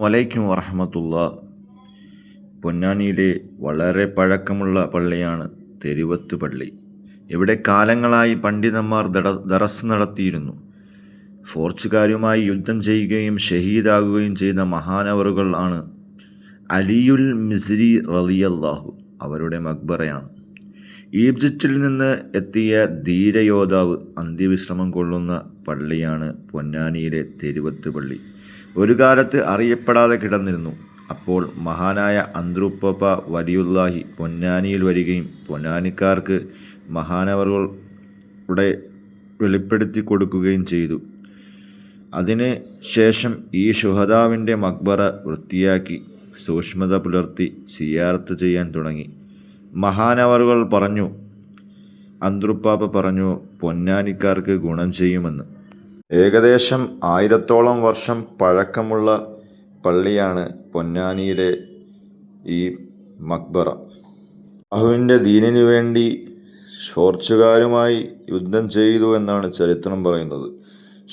വലൈക്കും വറഹമത്തുള്ള. പൊന്നാനിയിലെ വളരെ പഴക്കമുള്ള പള്ളിയാണ് തെരുവത്ത് പള്ളി. ഇവിടെ കാലങ്ങളായി പണ്ഡിതന്മാർ ദട ദറസ് നടത്തിയിരുന്നു. ഫോർച്ചുകാരുമായി യുദ്ധം ചെയ്യുകയും ഷഹീദാകുകയും ചെയ്ത മഹാനവറുകൾ ആണ് അലിയുൽ മിസ്രി റലിയല്ലാഹു അവരുടെ മക്ബറയാണ്. ഈജിപ്തിൽ നിന്ന് എത്തിയ ധീരയോദ്ധാവ് അന്ത്യവിശ്രമം കൊള്ളുന്ന പള്ളിയാണ് പൊന്നാനിയിലെ തെരുവത്ത് പള്ളി. ഒരു കാലത്ത് അറിയപ്പെടാതെ കിടന്നിരുന്നു. അപ്പോൾ മഹാനായ അന്ത്രുപ്പ വലിയുല്ലാഹി പൊന്നാനിയിൽ വരികയും പൊന്നാനിക്കാർക്ക് മഹാനവറുകളുടെ വെളിപ്പെടുത്തി കൊടുക്കുകയും ചെയ്തു. അതിന് ശേഷം ഈ ഷുഹദാവിന്റെ മക്ബറ വൃത്തിയാക്കി സൂക്ഷ്മത പുലർത്തി സിയാർത്ത് ചെയ്യാൻ തുടങ്ങി. മഹാനവറുകൾ പറഞ്ഞു അന്ത്രുപ്പാപ്പ പറഞ്ഞു പൊന്നാനിക്കാർക്ക് ഗുണം ചെയ്യുമെന്ന്. ഏകദേശം ആയിരത്തോളം വർഷം പഴക്കമുള്ള പള്ളിയാണ് പൊന്നാനിയിലെ ഈ മക്ബറ. അഹുവിന്റെ ദീനിനു വേണ്ടി ഷോർച്ചുകാരുമായി യുദ്ധം ചെയ്തു എന്നാണ് ചരിത്രം പറയുന്നത്.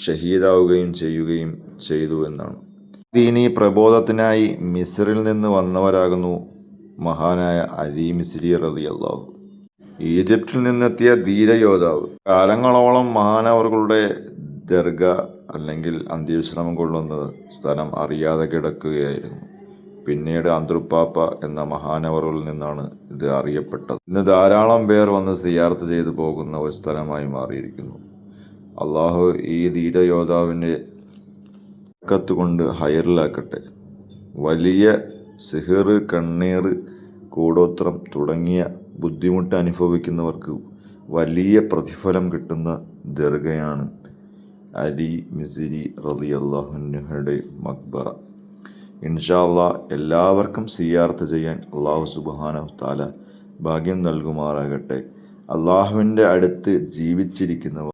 ഷഹീദാവുകയും ചെയ്യുകയും ചെയ്തു എന്നാണ്. ദീനി പ്രബോധത്തിനായി മിസ്രിൽ നിന്ന് വന്നവരാകുന്നു മഹാനായ അലി റതിയല്ലാഹു ഈജിപ്തിൽ നിന്നെത്തിയ ധീരയോദ്ധാവ്. കാലങ്ങളോളം മഹാനവറുകളുടെ ദർഗ അല്ലെങ്കിൽ അന്ത്യവിശ്രമം കൊള്ളുന്ന സ്ഥലം അറിയാതെ കിടക്കുകയായിരുന്നു. പിന്നീട് അന്തൃപ്പാപ്പ എന്ന മഹാനവറുകളിൽ നിന്നാണ് ഇത് അറിയപ്പെട്ടത്. ഇന്ന് ധാരാളം പേർ വന്ന് സിയാർത്ത് ചെയ്തു പോകുന്ന ഒരു സ്ഥലമായി മാറിയിരിക്കുന്നു. അള്ളാഹു ഈ ധീരയോദ്ധാവിന്റെ കൊണ്ട് ഹയറിലാക്കട്ടെ വലിയ സിഹിർ കണ്ണീർ കൂടോത്രം തുടങ്ങിയ ബുദ്ധിമുട്ട് അനുഭവിക്കുന്നവർക്ക് വലിയ പ്രതിഫലം കിട്ടുന്ന ദർഗയാണ് അലി മിസിരി റലി അള്ളാഹുഹയുടെ മക്ബറ. ഇൻഷാ അള്ളാ എല്ലാവർക്കും സിയാർത്ത് ചെയ്യാൻ അള്ളാഹു സുബാന താല ഭാഗ്യം നൽകുമാറാകട്ടെ. അള്ളാഹുവിന്റെ അടുത്ത് ജീവിച്ചിരിക്കുന്നവർ